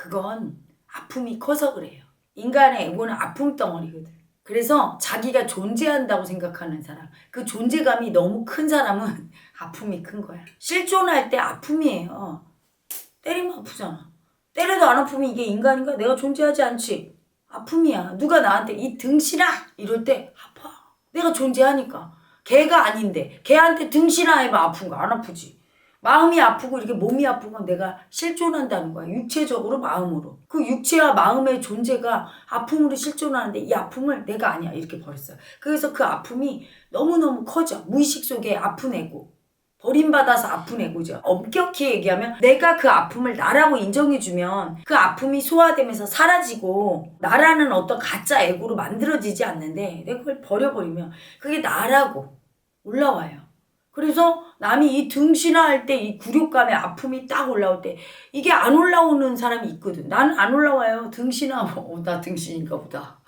그건 아픔이 커서 그래요. 인간의 에고는 아픔 덩어리거든. 그래서 자기가 존재한다고 생각하는 사람, 그 존재감이 너무 큰 사람은 아픔이 큰 거야. 실존할 때 아픔이에요. 때리면 아프잖아. 때려도 안 아프면 이게 인간인가? 내가 존재하지 않지. 아픔이야. 누가 나한테 이 등신아! 이럴 때 아파. 내가 존재하니까. 걔가 아닌데 걔한테 등신아 해봐 아픈 거 안 아프지. 마음이 아프고 이렇게 몸이 아픈 건 내가 실존한다는 거야. 육체적으로 마음으로. 그 육체와 마음의 존재가 아픔으로 실존하는데 이 아픔을 내가 아니야 이렇게 버렸어요. 그래서 그 아픔이 너무너무 커져. 무의식 속에 아픈 애고. 버림받아서 아픈 애고죠. 엄격히 얘기하면 내가 그 아픔을 나라고 인정해주면 그 아픔이 소화되면서 사라지고 나라는 어떤 가짜 애고로 만들어지지 않는데 내가 그걸 버려버리면 그게 나라고 올라와요. 그래서 남이 이 등신화 할 때 이 굴욕감의 아픔이 딱 올라올 때 이게 안 올라오는 사람이 있거든. 나는 안 올라와요. 등신화 뭐, 어, 나 등신인가 보다.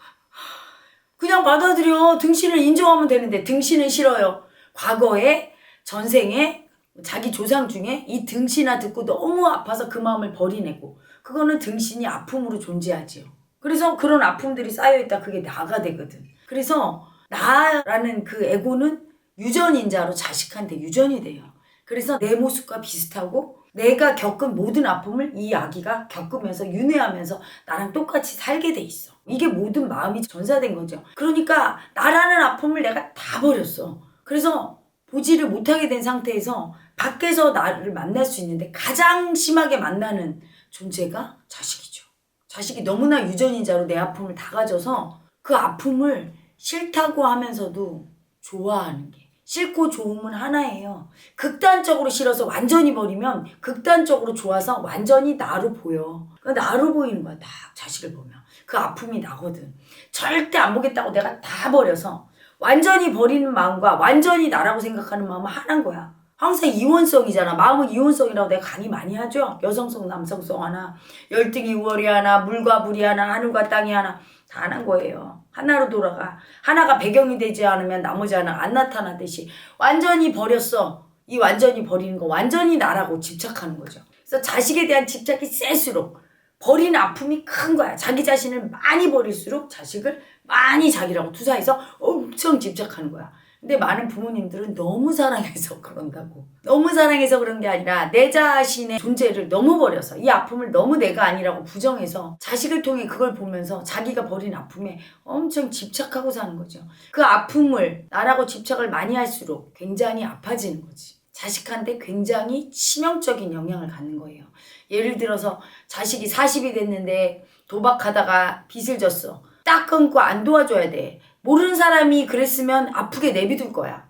그냥 받아들여. 등신을 인정하면 되는데 등신은 싫어요. 과거에 전생에 자기 조상 중에 이 등신화 듣고 너무 아파서 그 마음을 버리내고 그거는 등신이 아픔으로 존재하지요. 그래서 그런 아픔들이 쌓여있다 그게 나가 되거든. 그래서 나라는 그 에고는 유전인자로 자식한테 유전이 돼요. 그래서 내 모습과 비슷하고 내가 겪은 모든 아픔을 이 아기가 겪으면서 윤회하면서 나랑 똑같이 살게 돼 있어. 이게 모든 마음이 전사된 거죠. 그러니까 나라는 아픔을 내가 다 버렸어. 그래서 보지를 못하게 된 상태에서 밖에서 나를 만날 수 있는데 가장 심하게 만나는 존재가 자식이죠. 자식이 너무나 유전인자로 내 아픔을 다 가져서 그 아픔을 싫다고 하면서도 좋아하는 게 싫고 좋음은 하나예요. 극단적으로 싫어서 완전히 버리면 극단적으로 좋아서 완전히 나로 보여. 그 나로 보이는 거야. 딱 자식을 보면. 그 아픔이 나거든. 절대 안 보겠다고 내가 다 버려서 완전히 버리는 마음과 완전히 나라고 생각하는 마음은 하나인 거야. 항상 이원성이잖아. 마음은 이원성이라고 내가 강의 많이 하죠. 여성성, 남성성 하나, 열등이 우월이 하나, 물과 불이 하나, 하늘과 땅이 하나. 다 하나인 거예요. 하나로 돌아가. 하나가 배경이 되지 않으면 나머지 하나 안 나타나듯이 완전히 버렸어. 이 완전히 버리는 거 완전히 나라고 집착하는 거죠. 그래서 자식에 대한 집착이 셀수록 버린 아픔이 큰 거야. 자기 자신을 많이 버릴수록 자식을 많이 자기라고 투사해서 엄청 집착하는 거야. 근데 많은 부모님들은 너무 사랑해서 그런다고. 너무 사랑해서 그런 게 아니라 내 자신의 존재를 너무 버려서 이 아픔을 너무 내가 아니라고 부정해서 자식을 통해 그걸 보면서 자기가 버린 아픔에 엄청 집착하고 사는 거죠. 그 아픔을 나라고 집착을 많이 할수록 굉장히 아파지는 거지. 자식한테 굉장히 치명적인 영향을 갖는 거예요. 예를 들어서 자식이 40이 됐는데 도박하다가 빚을 졌어. 딱 끊고 안 도와줘야 돼. 모르는 사람이 그랬으면 아프게 내비둘 거야.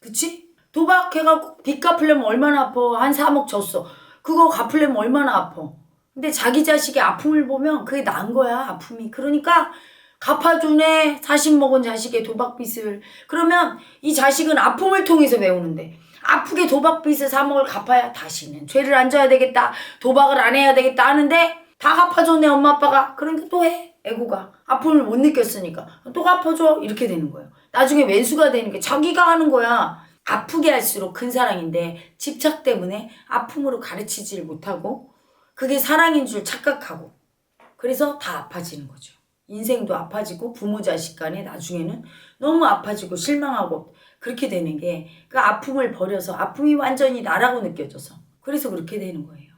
그치? 도박해갖고 빚 갚으려면 얼마나 아파. 한 3억 졌어. 그거 갚으려면 얼마나 아파. 근데 자기 자식의 아픔을 보면 그게 난 거야, 아픔이. 그러니까 갚아주네. 40 먹은 자식의 도박빚을. 그러면 이 자식은 아픔을 통해서 배우는데 아프게 도박빚을 3억을 갚아야 다시는 죄를 안 져야 되겠다. 도박을 안 해야 되겠다 하는데 다 갚아줬네, 엄마 아빠가. 그러니까 또 해. 애고가 아픔을 못 느꼈으니까 또 갚아줘 이렇게 되는 거예요. 나중에 왼수가 되는 게 자기가 하는 거야. 아프게 할수록 큰 사랑인데 집착 때문에 아픔으로 가르치질 못하고 그게 사랑인 줄 착각하고 그래서 다 아파지는 거죠. 인생도 아파지고 부모 자식 간에 나중에는 너무 아파지고 실망하고 그렇게 되는 게 그 아픔을 버려서 아픔이 완전히 나라고 느껴져서 그래서 그렇게 되는 거예요.